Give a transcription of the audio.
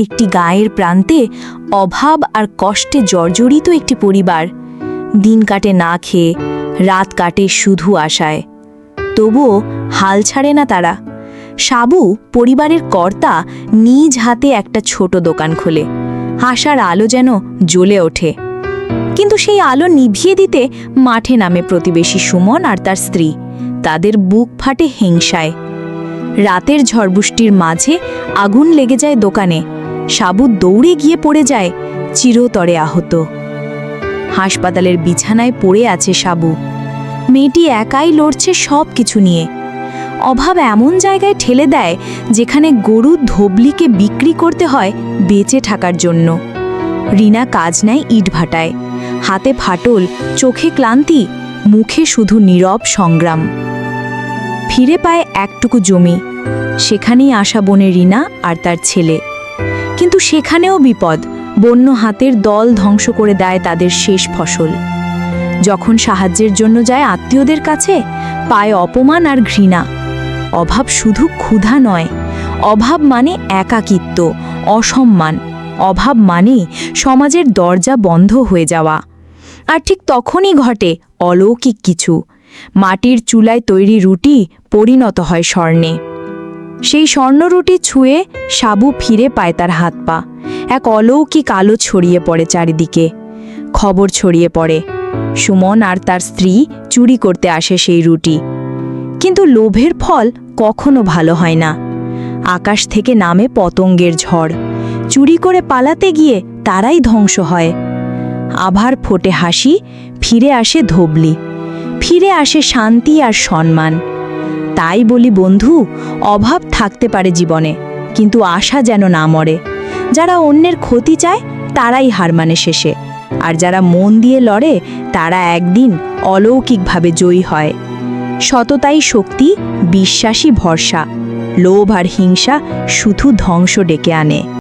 একটি গায়ের প্রান্তে অভাব আর কষ্টে জর্জরিত একটি পরিবার। দিন কাটে না খেয়ে, রাত কাটে শুধু আশায়। তবুও হাল ছাড়ে না তারা। সাবু, পরিবারের কর্তা, নিজ হাতে একটা ছোট দোকান খোলে। আশার আলো যেন জ্বলে ওঠে। কিন্তু সেই আলো নিভিয়ে দিতে মাঠে নামে প্রতিবেশী সুমন আর তার স্ত্রী। তাদের বুক ফাটে হিংসায়। রাতের ঝড়বৃষ্টির মাঝে আগুন লেগে যায় দোকানে। সাবু দৌড়ে গিয়ে পড়ে যায়, চিরতরে আহত। হাসপাতালের বিছানায় পড়ে আছে সাবু। মেয়েটি একাই লড়ছে সব কিছু নিয়ে। অভাব এমন জায়গায় ঠেলে দেয়, যেখানে গরু ধবলিকে বিক্রি করতে হয় বেঁচে থাকার জন্য। রিনা কাজ নেয় ইটভাটায় হাতে ফাটল, চোখে ক্লান্তি, মুখে শুধু নীরব সংগ্রাম। ফিরে পায় একটুকু জমি। সেখানেই আসা বনে রিনা আর তার ছেলে। কিন্তু সেখানেও বিপদ। বন্য হাতের দল ধ্বংস করে দেয় তাদের শেষ ফসল। যখন সাহায্যের জন্য যায় আত্মীয়দের কাছে, পায় অপমান আর ঘৃণা। অভাব শুধু ক্ষুধা নয়, অভাব মানে একাকিত্ব, অসম্মান। অভাব মানে সমাজের দরজা বন্ধ হয়ে যাওয়া। আর ঠিক তখনই ঘটে অলৌকিক কিছু। মাটির চুলায় তৈরি রুটি পরিণত হয় স্বর্ণে। সেই স্বর্ণরুটি ছুঁয়ে সাবু ফিরে পায় তার হাত পা। এক অলৌকিক আলো ছড়িয়ে পড়ে চারিদিকে। খবর ছড়িয়ে পড়ে, সুমন আর তার স্ত্রী চুরি করতে আসে সেই রুটি। কিন্তু লোভের ফল কখনো ভালো হয় না। আকাশ থেকে নামে পতঙ্গের ঝড়। চুরি করে পালাতে গিয়ে তারাই ধ্বংস হয়। আভার ফোটে হাসি, ফিরে আসে ধবলি। ফিরে আসে শান্তি আর সম্মান। তাই বলি, বন্ধু, অভাব থাকতে পারে জীবনে, কিন্তু আশা যেন না মরে। যারা অন্যের ক্ষতি চায়, তারাই হার মানে শেষে। আর যারা মন দিয়ে লড়ে, তারা একদিন অলৌকিকভাবে জয়ী হয়। সততাই শক্তি বিশ্বাসী ভরসা। লোভ আর হিংসা শুধু ধ্বংস ডেকে আনে।